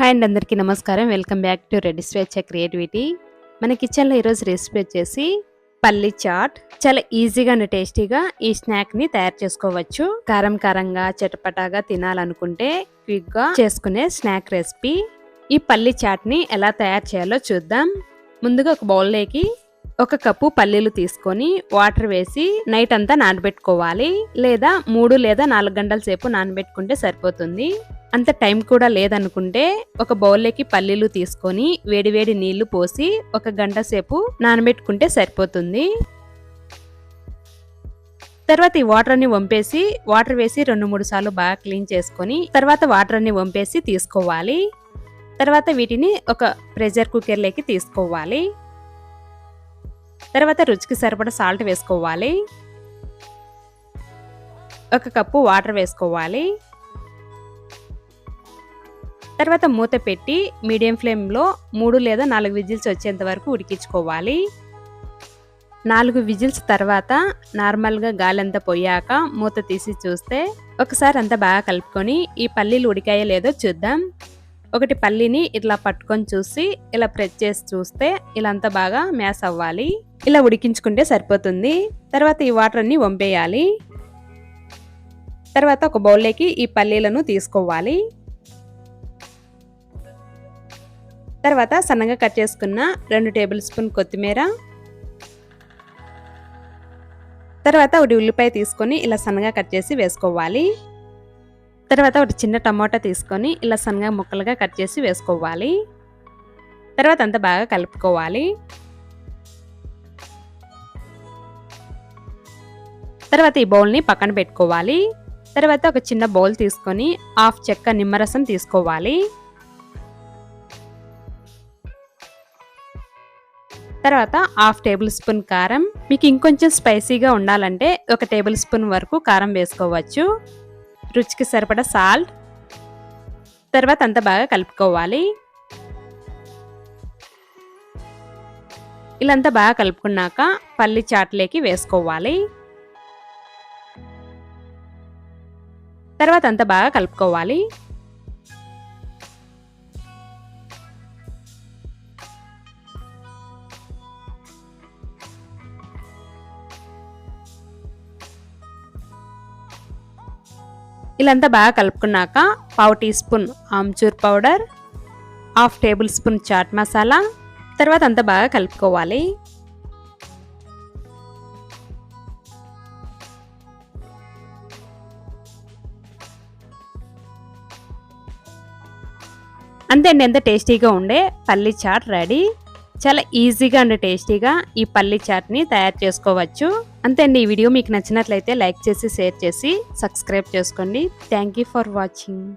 Hi అండి అందరికీ నమస్కారం. Welcome back to red Swechha creativity మన కిచెన్లో ఈరోజు రెసిపీ వచ్చేసి పల్లి చాట్. చాలా ఈజీగా అండ్ టేస్టీగా ఈ స్నాక్ని తయారు చేసుకోవచ్చు. కారం కారంగా చటపటాగా తినాలనుకుంటే క్విక్గా చేసుకునే స్నాక్ రెసిపీ ఈ పల్లి చాట్ని ఎలా తయారు చేయాలో చూద్దాం. ముందుగా ఒక బౌల్లోకి ఒక కప్పు పల్లీలు తీసుకొని వాటర్ వేసి నైట్ అంతా నానబెట్టుకోవాలి. లేదా మూడు లేదా నాలుగు గంటల సేపు నానబెట్టుకుంటే సరిపోతుంది. అంత టైం కూడా లేదనుకుంటే ఒక బౌల్లోకి పల్లీలు తీసుకొని వేడివేడి నీళ్ళు పోసి ఒక గంట సేపు నానబెట్టుకుంటే సరిపోతుంది. తర్వాత ఈ వాటర్ అన్ని వంపేసి వాటర్ వేసి రెండు మూడు సార్లు బాగా క్లీన్ చేసుకొని తర్వాత వాటర్ అన్ని వంపేసి తీసుకోవాలి. తర్వాత వీటిని ఒక ప్రెషర్ కుక్కర్లోకి తీసుకోవాలి. తర్వాత రుచికి సరిపడా సాల్ట్ వేసుకోవాలి. ఒక కప్పు వాటర్ వేసుకోవాలి. తర్వాత మూత పెట్టి మీడియం ఫ్లేమ్లో మూడు లేదా నాలుగు విజిల్స్ వచ్చేంత వరకు ఉడికించుకోవాలి. నాలుగు విజిల్స్ తర్వాత నార్మల్గా గాలి అంతా పోయాక మూత తీసి చూస్తే ఒకసారి అంతా బాగా కలుపుకొని ఈ పల్లీలు ఉడికాయో లేదో చూద్దాం. ఒకటి పల్లీని ఇట్లా పట్టుకొని చూసి ఇలా ప్రెస్ చేసి చూస్తే ఇలా అంతా బాగా మ్యాస్ అవ్వాలి. ఇలా ఉడికించుకుంటే సరిపోతుంది. తర్వాత ఈ వాటర్ అన్ని వంపేయాలి. తర్వాత ఒక బౌల్లోకి ఈ పల్లీలను తీసుకోవాలి. తర్వాత సన్నగా కట్ చేసుకున్న రెండు టేబుల్ స్పూన్ కొత్తిమీర. తర్వాత ఒకటి ఉల్లిపాయ తీసుకొని ఇలా సన్నగా కట్ చేసి వేసుకోవాలి. తర్వాత ఒకటి చిన్న టమాటా తీసుకొని ఇలా సన్నగా ముక్కలుగా కట్ చేసి వేసుకోవాలి. తర్వాత అంతా బాగా కలుపుకోవాలి. తర్వాత ఈ బౌల్ని పక్కన పెట్టుకోవాలి. తర్వాత ఒక చిన్న బౌల్ తీసుకొని హాఫ్ చెక్క నిమ్మరసం తీసుకోవాలి. తర్వాత హాఫ్ టేబుల్ స్పూన్ కారం. మీకు ఇంకొంచెం స్పైసీగా ఉండాలంటే ఒక టేబుల్ స్పూన్ వరకు కారం వేసుకోవచ్చు. రుచికి సరిపడా సాల్ట్. తర్వాత అంతా బాగా కలుపుకోవాలి. ఇలాంతా బాగా కలుపుకున్నాక పల్లి చాట్లేకి వేసుకోవాలి. తర్వాత అంతా బాగా కలుపుకోవాలి. ఇలాంతా బాగా కలుపుకున్నాక పావు teaspoon amchur powder half tablespoon chaat masala తర్వాత అంతా బాగా కలుపుకోవాలి. అంతే అండి ఎంత టేస్టీగా ఉండే పల్లి చాట్ రెడీ. చాలా ఈజీగా అండ్ టేస్టీగా ఈ పల్లి చాట్ని తయారు చేసుకోవచ్చు. అంతే అండి ఈ వీడియో మీకు నచ్చినట్లయితే లైక్ చేసి షేర్ చేసి సబ్స్క్రైబ్ చేసుకోండి. Thank you for watching.